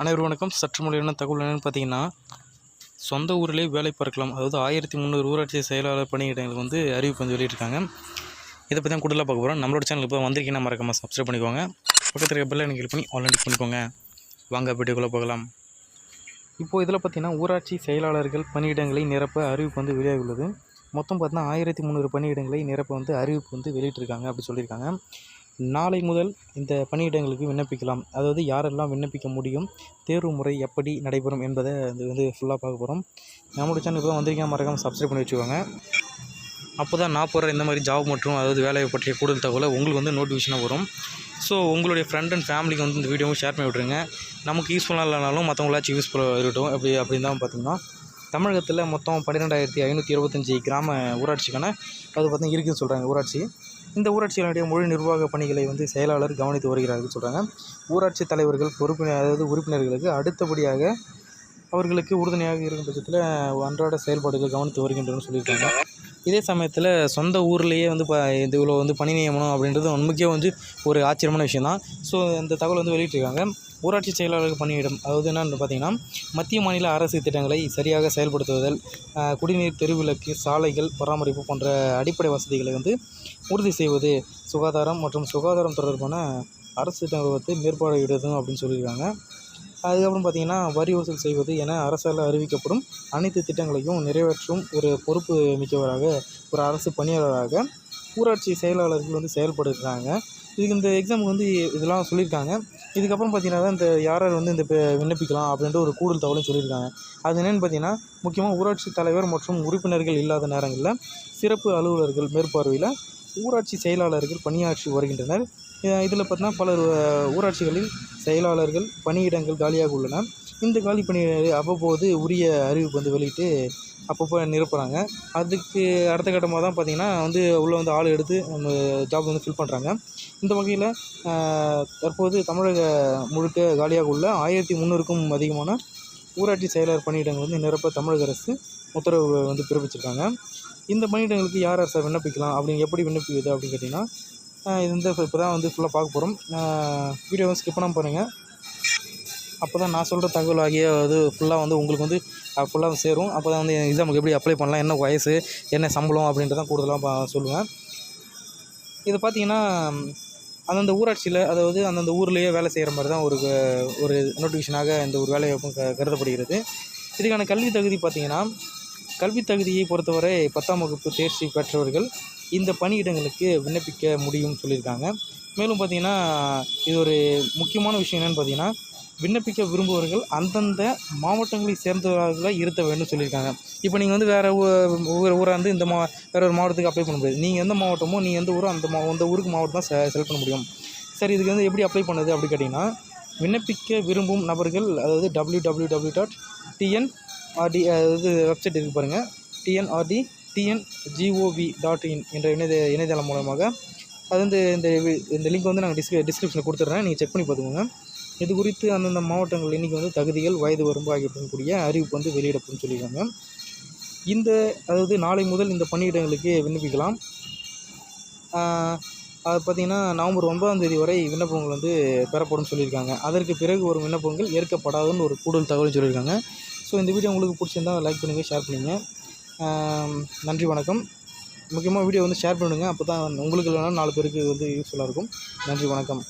அனைவரும் வணக்கம். சற்று மொழியான தகவல் என்னென்னு பார்த்தீங்கன்னா சொந்த ஊரிலே வேலை பார்க்கலாம். அதாவது ஆயிரத்தி முந்நூறு ஊராட்சி செயலாளர் பணியிடங்களுக்கு வந்து அறிவிப்பு வந்து வெளியிட்டிருக்காங்க. இதை பற்றி தான் கூடுதலாக பார்க்க போகிறோம் நம்மளோட சேனல் இப்போ வந்திருக்கீங்கன்னா மறக்காமல் சப்ஸ்கிரைப் பண்ணிக்கோங்க. பக்கத்தில் இருக்க பெல்லை கிளிக் பண்ணி ஆன்லைன் பண்ணிக்கோங்க. வாங்க வீடியோக்குள்ளே போகலாம். இப்போது இதில் பார்த்தீங்கன்னா ஊராட்சி செயலாளர்கள் பணியிடங்களை நிரப்ப அறிவிப்பு வந்து வெளியாகியுள்ளது மொத்தம் பார்த்தீங்கன்னா ஆயிரத்தி முந்நூறு பணியிடங்களை நிரப்ப வந்து அறிவிப்பு வந்து வெளியிட்டிருக்காங்க அப்படி சொல்லியிருக்காங்க. நாளை முதல் இந்த பணியிடங்களுக்கு விண்ணப்பிக்கலாம். அதாவது யாரெல்லாம் விண்ணப்பிக்க முடியும் தேர்வு முறை எப்படி நடைபெறும் என்பதை இது வந்து ஃபுல்லாக பார்க்க போகிறோம் நம்மளோட சேனல் இப்போ வந்திருக்கீங்க மறக்காமல் சப்ஸ்கிரைப் பண்ணி வச்சுக்கோங்க. அப்போ தான் நான் போகிற இந்த மாதிரி ஜாப் மற்றும் அதாவது வேலையை பற்றிய கூடுதல் தகவலை உங்களுக்கு வந்து நோட்டிஃபிகேஷனாக வரும். ஸோ உங்களுடைய ஃப்ரெண்ட் அண்ட் ஃபேமிலிக்கு வந்து இந்த வீடியோவும் ஷேர் பண்ணி விட்ருங்க நமக்கு யூஸ்ஃபுல்லாக இல்லைனாலும் மற்றவங்களாச்சும் யூஸ்ஃபுல்லாக இருக்கட்டும் அப்படி அப்படின்னு தான் பார்த்தீங்கன்னா தமிழகத்தில் மொத்தம் பன்னிரெண்டாயிரத்தி ஐநூற்றி இருபத்தஞ்சி கிராம ஊராட்சிக்கான அது பார்த்தீங்கன்னா இருக்குதுன்னு சொல்கிறாங்க ஊராட்சி. இந்த ஊராட்சிகளுடைய முழு நிர்வாக பணிகளை வந்து செயலாளர் கவனித்து வருகிறார்கள் சொல்கிறாங்க ஊராட்சி தலைவர்கள் பொறுப்பினர் அதாவது உறுப்பினர்களுக்கு அடுத்தபடியாக அவர்களுக்கு உறுதுணையாக இருக்கும் பட்சத்தில் அன்றாட செயல்பாடுகள் கவனித்து வருகின்றனர் சொல்லியிருக்காங்க. இதே சமயத்தில் சொந்த ஊர்லேயே வந்து இப்போ இது இவ்வளோ வந்து பணி நியமனம் அப்படின்றது முக்கியம் வந்து ஒரு ஆச்சரியமான விஷயம் தான் ஸோ இந்த தகவல் வந்து வெளியிட்டிருக்காங்க. ஊராட்சி செயலாளர்கள் பணியிடம் அதாவது என்னென்னு பார்த்தீங்கன்னா மத்திய மாநில அரசு திட்டங்களை சரியாக செயல்படுத்துவதல் குடிநீர் தெருவிளக்கு சாலைகள் பராமரிப்பு போன்ற அடிப்படை வசதிகளை வந்து உறுதி செய்வது சுகாதாரம் மற்றும் சுகாதாரம் தொடர்பான அரசு திட்டங்களை வந்து மேற்பார்வையிடுவதும் அப்படின்னு சொல்லியிருக்காங்க. அதுக்கப்புறம் பார்த்திங்கன்னா வரி வசூல் செய்வது என அரசால் அறிவிக்கப்படும் அனைத்து திட்டங்களையும் நிறைவேற்றும் ஒரு பொறுப்பு மிக்கவராக ஒரு அரசு பணியாளராக ஊராட்சி செயலாளர்கள் வந்து செயல்படுகிறாங்க. இதுக்கு இந்த எக்ஸாமுக்கு வந்து இதெல்லாம் சொல்லியிருக்காங்க. இதுக்கப்புறம் பார்த்தீங்கன்னா தான் இந்த யார் யார் வந்து இந்த விண்ணப்பிக்கலாம் அப்படின்ற ஒரு கூடுதல் தகவலும் சொல்லியிருக்காங்க. அது என்னென்னு பார்த்தீங்கன்னா முக்கியமாக ஊராட்சி தலைவர் மற்றும் உறுப்பினர்கள் இல்லாத நேரங்களில் சிறப்பு அலுவலர்கள் மேற்பார்வையில் ஊராட்சி செயலாளர்கள் பணியாற்றி வருகின்றனர். இதில் பார்த்தீங்கன்னா பல ஊராட்சிகளில் செயலாளர்கள் பணியிடங்கள் காலியாக உள்ளன. இந்த காலி பணியிடங்களை அவ்வப்போது உரிய அறிவிப்பு வந்து வெளியிட்டு அப்பப்போ நிரப்புகிறாங்க அதுக்கு அடுத்த கட்டமாக தான் பார்த்திங்கன்னா வந்து உள்ளே வந்து ஆள் எடுத்து நம்ம ஜாப் வந்து ஃபில் பண்ணுறாங்க இந்த வகையில் தற்போது தமிழக முழுக்க காலியாக உள்ள ஆயிரத்தி முந்நூறுக்கும் அதிகமான ஊராட்சி செயலர் பணியிடங்கள் வந்து நிரப்ப தமிழக அரசு உத்தரவு வந்து பிறப்பிச்சிருக்காங்க. இந்த பணியிடங்களுக்கு யார் யார் சார் விண்ணப்பிக்கலாம்? அப்படின்னு எப்படி விண்ணப்பிக்குது அப்படின்னு கேட்டிங்கன்னா இது வந்து இப்போ தான் வந்து ஃபுல்லாக பார்க்க போகிறோம் வீடியோவை ஸ்கிப் பண்ணாமல் பாருங்கள் அப்போ தான் நான் சொல்கிற தகவல் ஆகிய அது ஃபுல்லாக வந்து உங்களுக்கு வந்து ஃபுல்லாக வந்து சேரும். அப்போ தான் வந்து எக்ஸாமுக்கு எப்படி அப்ளை பண்ணலாம் என்ன வயசு என்ன சம்பளம் அப்படின்றதான் கூடுதலாக சொல்லுவேன். இது பார்த்தீங்கன்னா அந்தந்த ஊராட்சியில் அதாவது அந்தந்த ஊர்லேயே வேலை செய்கிற மாதிரி தான் ஒரு ஒரு நோட்டிஃபிகேஷனாக இந்த ஒரு வேலைவாய்ப்பும் க கருதப்படுகிறது. இதுக்கான கல்வி தகுதி பார்த்திங்கன்னா கல்வி தகுதியை பொறுத்தவரை பத்தாம் வகுப்பு தேர்ச்சி பெற்றவர்கள் இந்த பணியிடங்களுக்கு விண்ணப்பிக்க முடியும்னு சொல்லியிருக்காங்க. மேலும் பார்த்தீங்கன்னா இது ஒரு முக்கியமான விஷயம் என்னென்னு பார்த்திங்கன்னா விண்ணப்பிக்க விரும்புபவர்கள் அந்தந்த மாவட்டங்களை சேர்ந்தவர்களாக இருக்க வேண்டும் சொல்லியிருக்காங்க. இப்போ நீங்கள் வந்து வேறு ஊர் ஊராக இருந்து இந்த மா வேறு ஒரு மாவட்டத்துக்கு அப்ளை பண்ண முடியாது. நீங்கள் எந்த மாவட்டமோ நீங்கள் எந்த ஊரோ அந்த மா அந்த ஊருக்கு மாவட்டம் தான் செ செலக்ட் பண்ண முடியும். சரி இதுக்கு வந்து எப்படி அப்ளை பண்ணுது அப்படி கேட்டிங்கன்னா விண்ணப்பிக்க விரும்பும் நபர்கள் அதாவது W W W dot TNRD அதாவது வெப்சைட் இருக்கு பாருங்கள் TNRD TN gov dot in என்ற இணைய இணையதளம் மூலமாக. அது வந்து இந்த இந்த லிங்க் வந்து நாங்கள் டிஸ்கிரி டிஸ்கிரிப்ஷனில் கொடுத்துட்றேன். நீங்கள் செக் பண்ணி பார்த்துக்கோங்க. இது குறித்து அந்தந்த மாவட்டங்கள் இன்றைக்கி வந்து தகுதிகள் வயது வரம்பு ஆகியவற்றின் கூடிய அறிவிப்பு வந்து வெளியிடப்படும் சொல்லியிருக்காங்க. இந்த அதாவது நாளை முதல் இந்த பணியிடங்களுக்கு விண்ணப்பிக்கலாம். அது பார்த்திங்கன்னா நவம்பர் ஒன்பதாம் தேதி வரை விண்ணப்பங்கள் வந்து பெறப்படும் சொல்லியிருக்காங்க. அதற்கு பிறகு வரும் விண்ணப்பங்கள் ஏற்கப்படாதுன்னு ஒரு கூடுதல் தகவல் சொல்லியிருக்காங்க. ஸோ இந்த வீடியோ உங்களுக்கு பிடிச்சிருந்தா லைக் பண்ணுங்கள் ஷேர் பண்ணுங்கள் நன்றி வணக்கம். முக்கியமாக வீடியோ வந்து ஷேர் பண்ணுங்கள் அப்போ தான் உங்களுக்கு இல்லைனா நாலு பேருக்கு வந்து யூஸ்ஃபுல்லாக இருக்கும். நன்றி வணக்கம்.